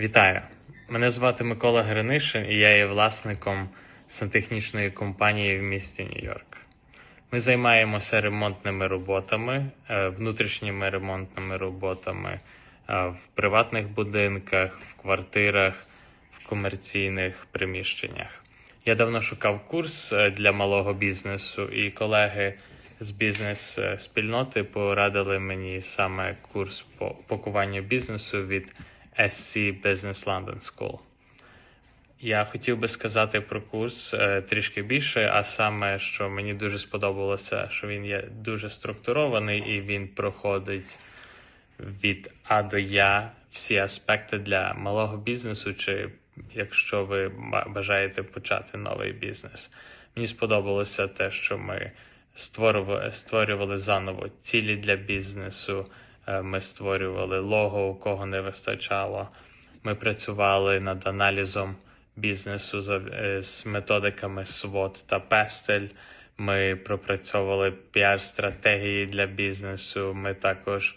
Вітаю! Мене звати Микола Гринишин і я є власником сантехнічної компанії в місті Нью-Йорк. Ми займаємося ремонтними роботами, е, внутрішніми ремонтними роботами е, в приватних будинках, в квартирах, в комерційних приміщеннях. Я давно шукав курс е, для малого бізнесу, і колеги з бізнес-спільноти порадили мені саме курс по пакуванню бізнесу від SC Business London School. Я хотів би сказати про курс е, трішки більше, а саме, що мені дуже сподобалося, що він є дуже структурований і він проходить від А до Я всі аспекти для малого бізнесу, чи якщо ви бажаєте почати новий бізнес. Мені сподобалося те, що ми створювали, заново цілі для бізнесу. Е, Ми створювали лого, у кого не вистачало. Ми працювали над аналізом бізнесу е, з методиками SWOT та PESTEL. Ми пропрацьовували піар-стратегії для бізнесу. Ми також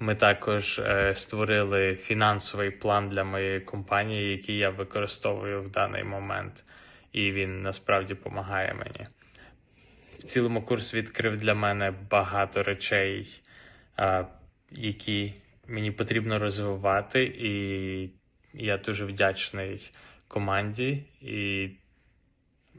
ми також е, створили фінансовий план для моєї компанії, який я використовую в даний момент, і він насправді допомагає мені. В цілому курс відкрив для мене багато речей, які мені потрібно розвивати, і я дуже вдячний команді і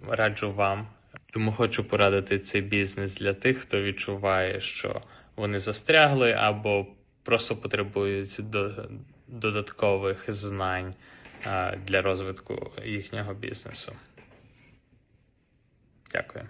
раджу вам. Тому хочу порадити цей бізнес для тих, хто відчуває, що вони застрягли або просто потребують до, додаткових знань для розвитку їхнього бізнесу. Дякую.